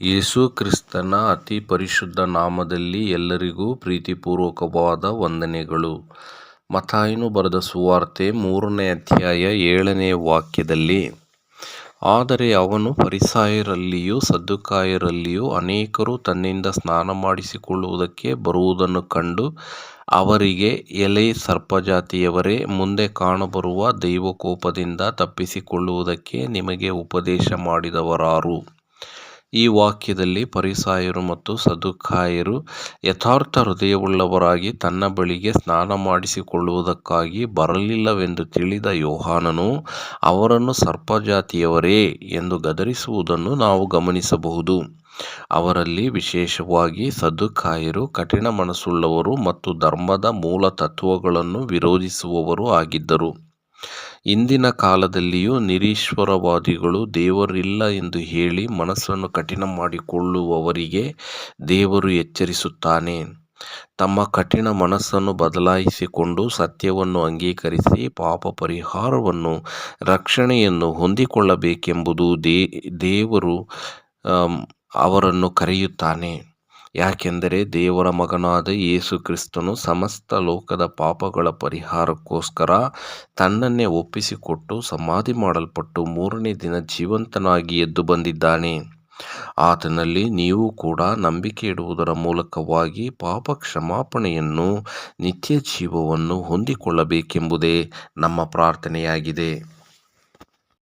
ಯೇಸು ಕ್ರಿಸ್ತನ ಅತಿ ಪರಿಶುದ್ಧ ನಾಮದಲ್ಲಿ ಎಲ್ಲರಿಗೂ ಪ್ರೀತಿಪೂರ್ವಕವಾದ ವಂದನೆಗಳು. ಮತ್ತಾಯನು ಬರೆದ ಸುವಾರ್ತೆ ಮೂರನೇ ಅಧ್ಯಾಯ ಏಳನೇ ವಾಕ್ಯದಲ್ಲಿ, ಆದರೆ ಅವನು ಪರಿಸಾಯರಲ್ಲಿಯೂ ಸದ್ದುಕಾಯರಲ್ಲಿಯೂ ಅನೇಕರು ತನ್ನಿಂದ ಸ್ನಾನ ಮಾಡಿಸಿಕೊಳ್ಳುವುದಕ್ಕೆ ಬರುವುದನ್ನು ಕಂಡು ಅವರಿಗೆ ಎಲೆ ಸರ್ಪಜಾತಿಯವರೇ ಮುಂದೆ ಕಾಣಬರುವ ದೈವಕೋಪದಿಂದ ತಪ್ಪಿಸಿಕೊಳ್ಳುವುದಕ್ಕೆ ನಿಮಗೆ ಉಪದೇಶ ಮಾಡಿದವರಾರು. ಈ ವಾಕ್ಯದಲ್ಲಿ ಪರಿಸಾಯರು ಮತ್ತು ಸದುಕಾಯರು ಯಥಾರ್ಥ ಹೃದಯವುಳ್ಳವರಾಗಿ ತನ್ನ ಬಳಿಗೆ ಸ್ನಾನ ಮಾಡಿಸಿಕೊಳ್ಳುವುದಕ್ಕಾಗಿ ಬರಲಿಲ್ಲವೆಂದು ತಿಳಿದ ಯೋಹಾನನು, ಅವರನ್ನು ಸರ್ಪಜಾತಿಯವರೇ ಎಂದು ಗದರಿಸುವುದನ್ನು ನಾವು ಗಮನಿಸಬಹುದು. ಅವರಲ್ಲಿ ವಿಶೇಷವಾಗಿ ಸದುಕಾಯರು ಕಠಿಣ ಮನಸ್ಸುಳ್ಳವರು ಮತ್ತು ಧರ್ಮದ ಮೂಲ ತತ್ವಗಳನ್ನು ವಿರೋಧಿಸುವವರು ಆಗಿದ್ದರು. ಇಂದಿನ ಕಾಲದಲ್ಲಿಯೂ ನಿರೀಶ್ವರವಾದಿಗಳು ದೇವರಿಲ್ಲ ಎಂದು ಹೇಳಿ ಮನಸ್ಸನ್ನು ಕಠಿಣ ಮಾಡಿಕೊಳ್ಳುವವರಿಗೆ ದೇವರು ಎಚ್ಚರಿಸುತ್ತಾನೆ. ತಮ್ಮ ಕಠಿಣ ಮನಸ್ಸನ್ನು ಬದಲಾಯಿಸಿಕೊಂಡು ಸತ್ಯವನ್ನು ಅಂಗೀಕರಿಸಿ ಪಾಪ ಪರಿಹಾರವನ್ನು, ರಕ್ಷಣೆಯನ್ನು ಹೊಂದಿಕೊಳ್ಳಬೇಕೆಂಬುದು ದೇ, ದೇವರು ಅವರನ್ನು ಕರೆಯುತ್ತಾನೆ. ಯಾಕೆಂದರೆ ದೇವರ ಮಗನಾದ ಯೇಸು ಕ್ರಿಸ್ತನು ಸಮಸ್ತ ಲೋಕದ ಪಾಪಗಳ ಪರಿಹಾರಕ್ಕೋಸ್ಕರ ತನ್ನನ್ನೇ ಒಪ್ಪಿಸಿಕೊಟ್ಟು ಸಮಾಧಿ ಮಾಡಲ್ಪಟ್ಟು ಮೂರನೇ ದಿನ ಜೀವಂತನಾಗಿ ಎದ್ದು ಬಂದಿದ್ದಾನೆ. ಆತನಲ್ಲಿ ನೀವು ಕೂಡ ನಂಬಿಕೆ ಇಡುವುದರ ಮೂಲಕವಾಗಿ ಪಾಪ ಕ್ಷಮಾಪಣೆಯನ್ನು ನಿತ್ಯ ಜೀವವನ್ನು ಹೊಂದಿಕೊಳ್ಳಬೇಕೆಂಬುದೇ ನಮ್ಮ ಪ್ರಾರ್ಥನೆಯಾಗಿದೆ.